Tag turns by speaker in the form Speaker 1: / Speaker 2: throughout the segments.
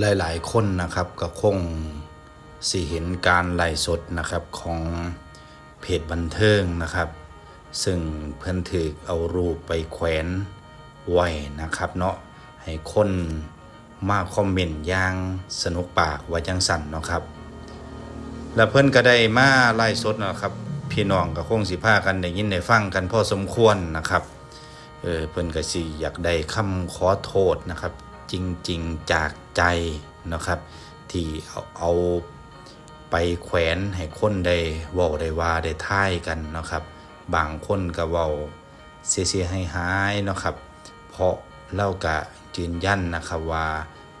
Speaker 1: หลายๆ คนนะครับก็คงสิเห็นการไล่สดนะครับของเพจบันเทิงนะครับ ซึ่งเพิ่นถือเอารูปไปแขวนไว้นะครับเนาะให้คนมาคอมเมนต์ย่างสนุกปากว่าจังสั่นเนาะครับ แล้วเพิ่นก็ได้มาไล่สดนะครับ พี่น้องก็คงสิพากันได้ยินได้ฟังกันพอสมควรนะครับเออเพิ่นก็สิอยากได้คำขอโทษนะครับ จริง ๆ จาก ใจนะครับ ที่เอาเอาไปแขวนให้คนได้ว้าได้ว่าได้ท่ายกันนะครับ บางคนก็เว้าเสียๆให้หายนะครับ เพราะเล่าก็ยืนยันนะครับว่า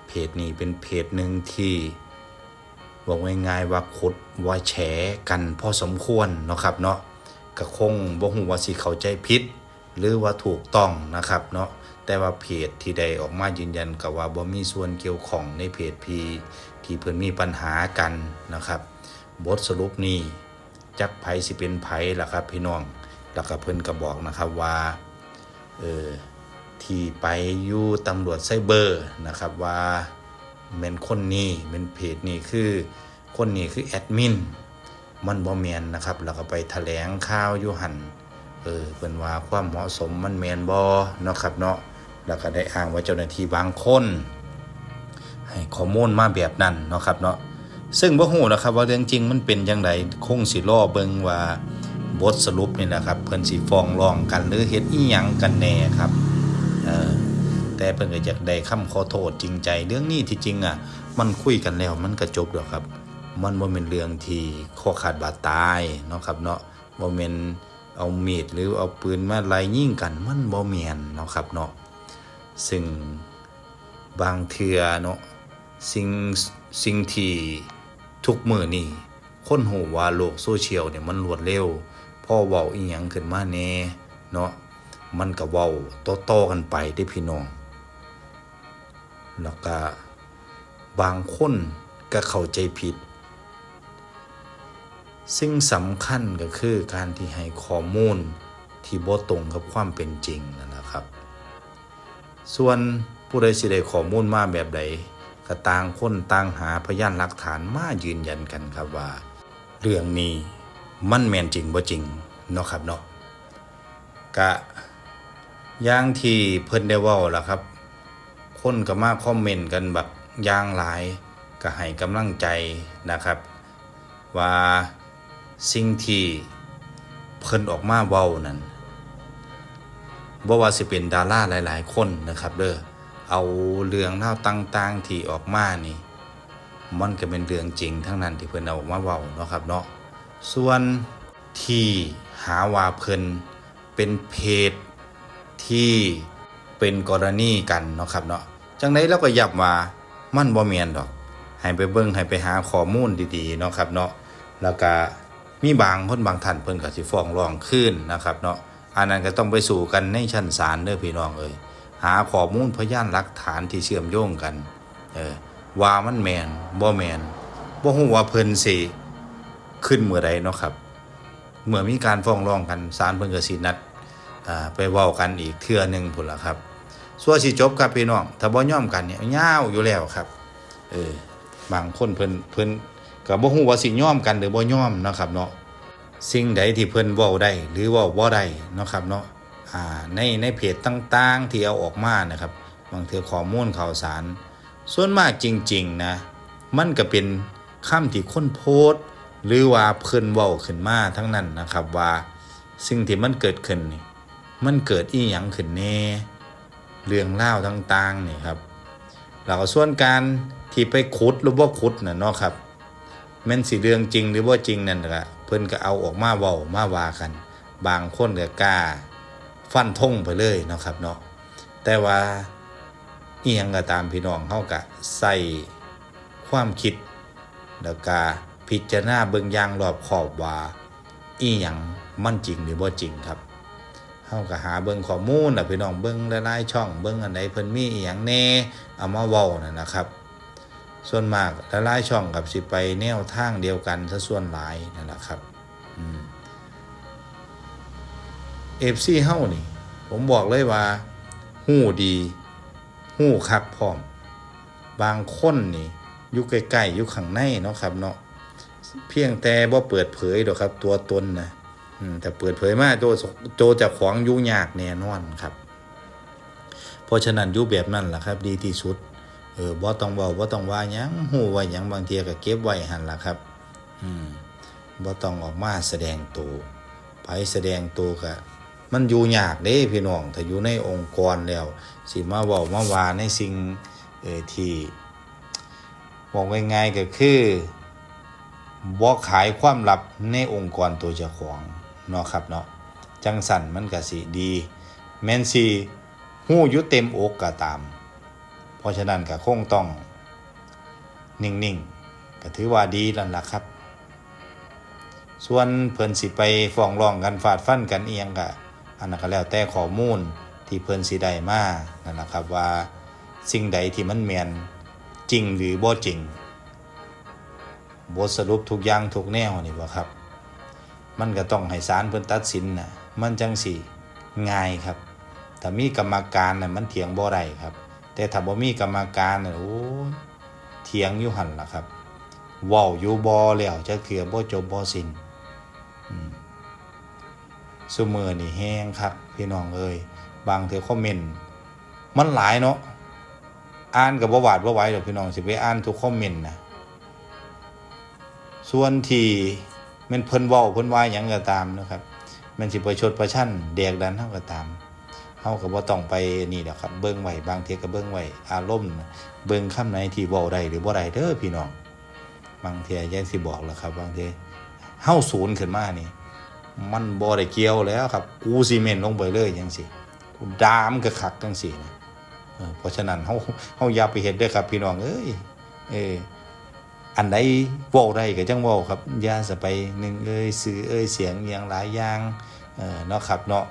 Speaker 1: เพจนี้เป็นเพจหนึ่งที่บอกง่ายๆว่าขุดว่าแฉกันพอสมควรนะครับเนาะก็คงบ่ฮู้ว่าสิเขาใจผิดหรือว่าถูกต้องนะครับเนาะ แต่ว่าเพจที่ได้ออกมายืนยันกับว่าบ่มีส่วนเกี่ยวข้องในเพจพีที่เพิ่นมีปัญหากันนะครับ บทสรุปนี้จักไผสิเป็นไผล่ะครับพี่น้องแล้วก็เพิ่นก็บอกนะครับว่าเออที่ไปอยู่ตำรวจไซเบอร์นะครับว่าแม่นคนนี้แม่นเพจนี้คือคนนี้คือแอดมินมันบ่แมนนะครับแล้วก็ไปแถลงข่าวอยู่หันเออเพิ่นว่าความเหมาะสมมันแมนบ่เนาะครับเนาะ แล้วก็ได้อ้างว่าเจ้าหน้าที่บางคนให้ข้อมูลมาแบบนั้นเนาะครับเนาะซึ่งบ่ฮู้นะครับว่าเรื่องจริงมันเป็นจังไดคงสิรอเบิ่งว่าบทสรุปนี่นะครับเพิ่นสิฟ้องร้องกันหรือเฮ็ดอีหยังกันแน่ครับเออแต่เพิ่นก็อยากได้คำขอโทษจริงใจเรื่องนี้ที่จริงอะมันคุยกันแล้วมันก็จบแล้วครับ มันบ่เป็นเรื่องที่ข้อขาดบาดตายเนาะครับเนาะบ่แม่นเอามีดหรือเอาปืนมาไล่ยิงกันมันบ่แม่นเนาะครับเนาะ ซึ่งบางเทื่อเนาะสิ่งสิ่งที่ทุกมือนี้คนหูว่าโลกโซเชียลเนี่ยมันรวดเร็วพ่อเว้าอีหยังขึ้นมาแน่เนาะมันก็เว้าโต้ๆกันไปได้พี่น้องแล้วก็บางคนก็เข้าใจผิดสิ่งสำคัญก็คือการที่ให้ข้อมูลที่บ่ตรงกับความเป็นจริงนั่นนะ ส่วนผู้ใดสิได้ข้อมูลมาแบบใดก็ต่างคนต่างหาพยานหลักฐานมายืนยันกันครับว่า เรื่องนี้มันแม่นจริงบ่จริงเนาะครับเนาะกะอย่างที่เพิ่นได้เว้าล่ะครับ คนก็มาคอมเมนต์กันแบบย่างหลายก็ให้กำลังใจนะครับ ว่าสิ่งที่เพิ่นออกมาเว้านั้น บ่ว่าสิเป็นดาราหลายๆ คนนะครับเด้อเอาเรื่องเล่าต่างๆที่ออกมานี่มันก็เป็นเรื่องจริงทั้งนั้นที่เพิ่นเอาออกมาเว้าเนาะครับเนาะส่วนที่หาว่าเพิ่นเป็นเพจที่เป็นกรณีกันเนาะครับเนาะจังไดเราก็ย้ำว่ามันบ่แม่นดอก ให้ไปเบิ่งให้ไปหาข้อมูลดีๆเนาะครับเนาะแล้วก็มีบางคนบางท่านเพิ่นก็สิฟ้องร้องคืนนะครับเนาะ อันนั้นก็ต้องไปสู่กันในชั้นศาลเด้อพี่น้องเอ้ยหาข้อมูลพยานหลักฐานที่เชื่อมโยงกัน เออว่ามันแมนบ่แมนบ่ฮู้ว่าเพิ่นสิขึ้นเมื่อใดเนาะครับ เมื่อมีการฟ้องร้องกันศาลเพิ่นก็สินัดอ่าไปเว้ากันอีกเทื่อหนึงพุ่นล่ะครับส่วนสิจบครับพี่น้องถ้าบ่ยอมกันเนี่ยยาวอยู่แล้วครับ เออบางคนเพิ่นเพิ่นก็บ่ฮู้ว่าสิยอมกันหรือบ่ยอมเนาะครับเนาะ สิ่งใดที่เพิ่นเว้าได้หรือว้าบ่ได้เนาะครับเนาะอ่าในในเพจต่างๆที่เอาออกมานะครับบางเทื่อข้อมูลข่าวสาร ส่วนมากจริงๆนะมันก็เป็นคำที่คนโพสต์ หรือว่าเพิ่นเว้าขึ้นมาทั้งนั้นนะครับว่าสิ่งที่มันเกิดขึ้นนี่มันเกิดอีหยังขึ้นแน่เรื่องเล่าต่างๆนี่ครับแล้วก็ส่วนการที่ไปขุดหรือว่าขุดน่ะเนาะครับแม่นสิเรื่องจริงหรือว่าจริงนั่นก็ เพิ่นก็เอาออกมาเว้ามาว่ากัน บางคนก็กล้าฟันธงไปเลยเนาะครับเนาะแต่ว่าอียังก็ตามพี่น้องเฮาก็ใส่ความคิด แล้วก็พิจารณาเบิ่งอย่างรอบขอบว่าอีหยังมันจริงหรือบ่จริงครับเฮาก็หาเบิ่งข้อมูลน่ะพี่น้องเบิ่งหลายๆช่องเบิ่งอันใดเพิ่นมีอีหยังแน่เอามาเว้านั่นนะครับ ส่วนมากหลายๆช่องกับสิไปแนวทางเดียวกันซะส่วนหลายนั่นแหละครับเอืม FC เฮ้านี่ ผมบอกเลยว่าฮู้ดีฮู้คักพร้อม บางคนนี่อยู่ใกล้ๆอยู่ข้างในเนาะครับเนาะเพียงแต่บ่เปิดเผยดอกครับ ตัวตนนะแต่เปิดเผยมากโจโจจะของยู่งยากแน่นอนครับ เพราะฉะนั้นอยู่แบบนั้นแหละครับ ดีที่สุด เออบ่ต้องเว้าบ่ต้องว่าหยังฮู้ว่าหยังบางเทียก็เก็บไว้หั่นล่ะครับ อืมบ่ต้องออกมาแสดงตัวไผแสดงตัวก็มันอยู่ยากเด้พี่น้อง ถ้าอยู่ในองค์กรแล้ว สิมาเว้ามาว่าในสิ่งเออที่บอกง่ายๆก็คือบ่ขายความลับในองค์กรตัวเจ้าของเนาะครับเนาะจังสั่นมันก็สิดี แม่นสิฮู้อยู่เต็มอกก็ตาม เพราะฉะนั้นก็คงต้อง นิ่งๆก็ถือว่าดีแล้วล่ะครับ ส่วนเพิ่นสิไปฟ้องร้องกันฟาดฟันกันเอียงก็อันนั้นก็แล้วแต่ข้อมูลที่เพิ่นสิได้มานั่นล่ะครับว่าสิ่งใดที่มันแมนจริงหรือบ่จริงบทสรุปทุกอย่างทุกแนวนี่บ่ครับ มันก็ต้องให้ศาลเพิ่นตัดสินน่ะมันจังสิง่ายครับถ้ามีกรรมการน่ะมันเถียงบ่ได้ครับ แต่ถ้าบ่มีกรรมการน่ะโอ้ยเถียงอยู่หั่นล่ะครับเว้าอยู่บ่แล้วจะเคือบ่จบบ่สิ้นอืมซุมื้อนี่แฮงครับพี่น้องเอ้ยบางเทื่อคอมเมนต์มันหลายเนาะอ่านก็บ่หวาดบ่ไหวดอกพี่น้องสิไปอ่านทุกคอมเมนต์นะส่วนที่ม่นเพิ่นเว้าเพิ่นว่าหยังก็ตามนะครับมันสิประชดประชันแดกดันเฮาก็ตาม เฮาก็บ่ต้องไปนี่ดอกครับ เบิ่งไว้บางเทีก็เบิ่งไว้อารมณ์เบิ่งคำไหนที่เว้าได้หรือบ่ได้เด้อพี่น้องบางเทียังสิบอกแล้วครับ บางเทีเฮาศูนย์ขึ้นมานี่มันบ่ได้เกี่ยวแล้วครับ กูซีเมนต์ลงไปเลยจังซี่กูดามกะคักจังซี่นะเออเพราะฉะนั้นเฮาเฮาอย่าไปเฮ็ดเด้อครับ พี่น้องเอ้ยเอออันใดเว้าได้ก็จังเว้าครับอย่าสะไปหนึ่งเอ้ยสื่อเอ้ยเสียงอย่างหลายอย่างเออเนาะครับเนาะ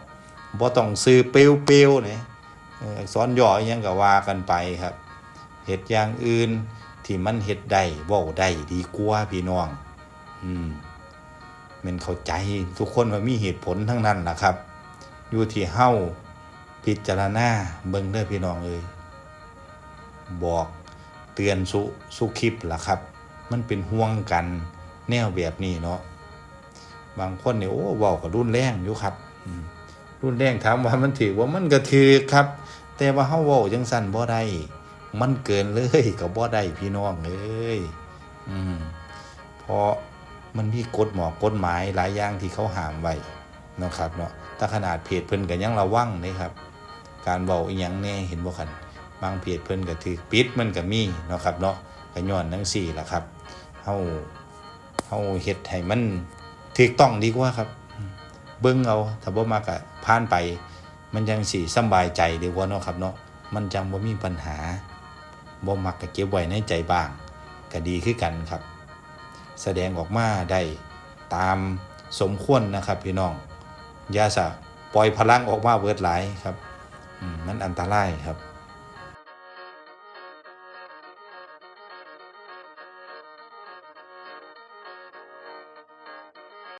Speaker 1: บ่ต้องซื้อเปลวๆนี่เอ่ออักษรย่อยังก็ว่ากันไปครับเฮ็ดอย่างอื่นที่มันเฮ็ดได้ว้าได้ดีกว่าพี่น้อง อืมมันเข้าใจทุกคนว่ามีเหตุผลทั้งนั้นล่ะครับ อยู่ที่เฮาพิจารณาเบิ่งเด้อพี่น้องเอ้ยบอกเตือนสุสุคลิปล่ะครับ มันเป็นห่วงกันแนวแบบนี้เนาะบางคนเนี่ยโอ้เว้าก็รุนแรงอยู่ครับ อืม รุ่นแรงถามว่ามันถือว่ามันก็ถือครับ แต่ว่าเฮาเว้าจังซั่นบ่ได้มันเกินเลยก็บ่ได้พี่น้องเอ้ยอืมเพราะมันมีกฎหมอกฎหมายหลายอย่างที่เขาห้ามไว้นะครับเนาะถ้าขนาดเพจเพิ่นก็ยังระวังเลยครับ การเว้าอีหยังแน่เห็นบ่คันบางเพจเพิ่นก็ถือปิดมันก็มีเนาะครับเนาะก็ย้อนจังซี่ล่ะครับเฮาเฮาเฮ็ดให้มันถูกต้องดีกว่าครับ เบิ่งเอาถ้าบ่มักะผ่านไป มันจังสิสบายใจดีกว่าเนาะครับเนาะมันจังบ่มีปัญหาบ่มักก็เก็บไว้ในใจบ้างก็ดีคือกันครับ แสดงออกมาได้ตามสมควรนะครับพี่น้องอย่าสะปล่อยพลังออกมาเบิดหลายครับมันอันตรายครับ